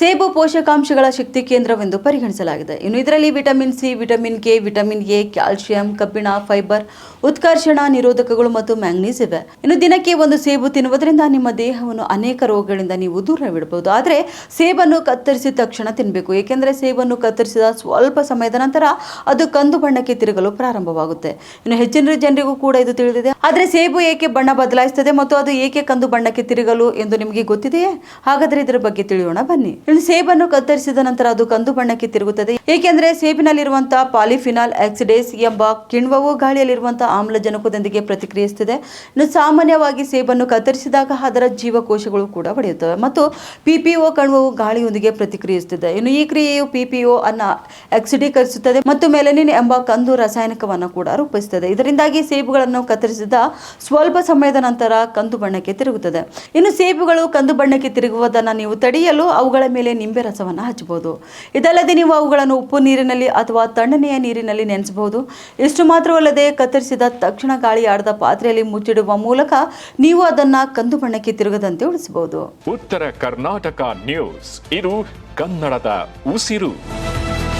ಸೇಬು ಪೋಷಕಾಂಶಗಳ ಶಕ್ತಿ ಕೇಂದ್ರವೆಂದು ಪರಿಗಣಿಸಲಾಗಿದೆ. ಇನ್ನು ಇದರಲ್ಲಿ vitamin C, vitamin K, vitamin A calcium ಕಬ್ಬಿಣ, ಫೈಬರ್, ಉತ್ಕರ್ಷಣ ನಿರೋಧಕಗಳು ಮತ್ತು ಮ್ಯಾಂಗ್ನೀಸ್ ಇವೆ. ಇನ್ನು ದಿನಕ್ಕೆ ಒಂದು ಸೇಬು ತಿನ್ನುವುದರಿಂದ ನಿಮ್ಮ ದೇಹವನ್ನು ಅನೇಕ ರೋಗಗಳಿಂದ ನೀವು ದೂರವಿಡಬಹುದು. ಆದರೆ ಸೇಬನ್ನು ಕತ್ತರಿಸಿದ ತಕ್ಷಣ ತಿನ್ನಬೇಕು ಏಕೆಂದರೆ ಸೇಬನ್ನು ಕತ್ತರಿಸಿದ ಸ್ವಲ್ಪ ಸಮಯದ ನಂತರ ಅದು ಕಂದು ಬಣ್ಣಕ್ಕೆ ತಿರುಗಲು ಪ್ರಾರಂಭವಾಗುತ್ತೆ. ಇನ್ನು ಹೆಚ್ಚಿನ ಜನರಿಗೂ ಕೂಡ ಇದು ತಿಳಿದಿದೆ. ಆದರೆ ಸೇಬು ಏಕೆ ಬಣ್ಣ ಬದಲಾಯಿಸುತ್ತದೆ ಮತ್ತು ಅದು ಏಕೆ ಕಂದು ಬಣ್ಣಕ್ಕೆ ತಿರುಗಲು ಎಂದು ನಿಮಗೆ ಗೊತ್ತಿದೆಯೇ? ಹಾಗಾದರೆ ಇದರ ಬಗ್ಗೆ ತಿಳಿಯೋಣ. ಬನ್ನಿ. ಇನ್ನು ಸೇಬನ್ನು ಕತ್ತರಿಸಿದ ನಂತರ ಅದು ಕಂದು ಬಣ್ಣಕ್ಕೆ ತಿರುಗುತ್ತದೆ. ಏಕೆಂದರೆ ಸೇಬಿನಲ್ಲಿರುವಂತಹ ಪಾಲಿಫಿನಾಲ್ ಆಕ್ಸಿಡೇಸ್ ಎಂಬ ಕಿಣ್ವವು ಗಾಳಿಯಲ್ಲಿರುವಂತಹ ಆಮ್ಲಜನಕದೊಂದಿಗೆ ಪ್ರತಿಕ್ರಿಯಿಸುತ್ತದೆ. ಇನ್ನು ಸಾಮಾನ್ಯವಾಗಿ ಸೇಬನ್ನು ಕತ್ತರಿಸಿದಾಗ ಅದರ ಜೀವಕೋಶಗಳು ಕೂಡ ಒಡೆಯುತ್ತವೆ ಮತ್ತು ಪಿಪಿಒ ಕಣ್ವವು ಗಾಳಿಯೊಂದಿಗೆ ಪ್ರತಿಕ್ರಿಯಿಸುತ್ತದೆ. ಇನ್ನು ಈ ಕ್ರಿಯೆಯು ಪಿಪಿಒ ಅನ್ನ ಆಕ್ಸಿಡೀಕರಿಸುತ್ತದೆ ಮತ್ತು ಮೆಲನಿನ್ ಎಂಬ ಕಂದು ರಾಸಾಯನಿಕವನ್ನು ಕೂಡ ರೂಪಿಸುತ್ತದೆ. ಇದರಿಂದಾಗಿ ಸೇಬುಗಳನ್ನು ಕತ್ತರಿಸಿದ ಸ್ವಲ್ಪ ಸಮಯದ ನಂತರ ಕಂದು ಬಣ್ಣಕ್ಕೆ ತಿರುಗುತ್ತದೆ. ಇನ್ನು ಸೇಬುಗಳು ಕಂದು ಬಣ್ಣಕ್ಕೆ ತಿರುಗುವುದನ್ನು ನೀವು ತಡೆಯಲು ಅವುಗಳ ಮೇಲೆ ನಿಂಬೆ ರಸವನ್ನು ಹಚ್ಚಬಹುದು ಇದಲ್ಲದೆ ನೀವು ಅವುಗಳನ್ನು ಉಪ್ಪು ನೀರಿನಲ್ಲಿ ಅಥವಾ ತಣ್ಣನೆಯ ನೀರಿನಲ್ಲಿ ನೆನೆಸಬಹುದು ಇಷ್ಟು ಮಾತ್ರವಲ್ಲದೆ ಕತ್ತರಿಸಿದ ತಕ್ಷಣ ಗಾಳಿ ಆಡದ ಪಾತ್ರೆಯಲ್ಲಿ ಮುಚ್ಚಿಡುವ ಮೂಲಕ ನೀವು ಅದನ್ನು ಕಂದು ಬಣ್ಣಕ್ಕೆ ತಿರುಗದಂತೆ ಉಳಿಸಬಹುದು. ಉತ್ತರ ಕರ್ನಾಟಕ ನ್ಯೂಸ್. ಇದು ಕನ್ನಡದ ಉಸಿರು.